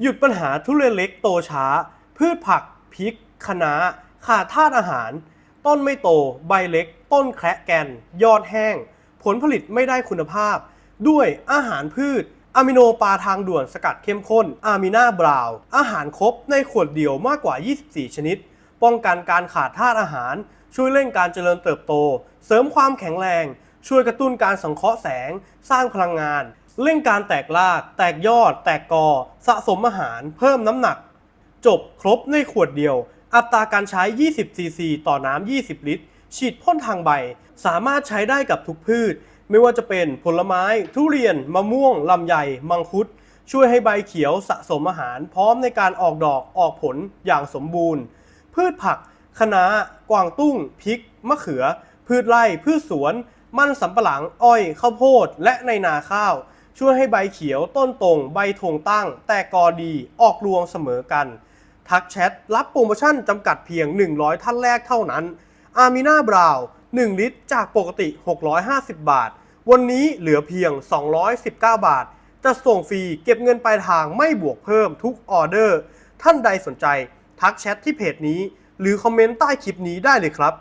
หยุดปัญหาทุเรียนเล็กโตช้า พืชผักพริกคะน้าขาดธาตุอาหาร ต้นไม่โต ใบเล็ก ต้นแคระแกน ยอดแห้ง ผลผลิตไม่ได้คุณภาพ ด้วยอาหารพืชอะมิโนปลาทางด่วนสกัดเข้มข้นอามินาบราวอาหารครบในขวดเดียวมากกว่า 24 ชนิด ป้องกันการขาดธาตุอาหาร ช่วยเร่งการเจริญเติบโต เสริมความแข็งแรง ช่วยกระตุ้นการสังเคราะห์แสง สร้างพลังงาน เร่งการแตกราก แตกยอด แตกกอ สะสมอาหาร เพิ่มน้ำหนัก จบครบในขวดเดียว อัตราการใช้ 20 ซีซี ต่อน้ำ 20 ลิตร ฉีดพ่นทางใบ สามารถใช้ได้กับทุกพืช ไม่ว่าจะเป็นผลไม้ ทุเรียน มะม่วง ลำไย มังคุด ช่วยให้ใบเขียวสะสมอาหาร พร้อมในการออกดอก ออกผลอย่างสมบูรณ์ พืชผัก คะน้า กวางตุ้ง พริก มะเขือ พืชไร่ พืชสวน มันสำปะหลัง อ้อย ข้าวโพด และในนาข้าว ช่วยให้ใบเขียวต้นตรง ใบทงตั้ง แตกกอดีออกรวงเสมอกัน ทักแชท รับโปรโมชั่นจำกัดเพียง 100 ท่านแรกเท่านั้นอามินาบราวน์1ลิตรจากปกติ 650 บาท วันนี้เหลือเพียง 219 บาท จะส่งฟรีเก็บเงินปลายทางไม่บวกเพิ่มทุกออเดอร์ ท่านใดสนใจ ทักแชทที่เพจนี้ หรือคอมเมนต์ใต้คลิปนี้ได้เลยครับ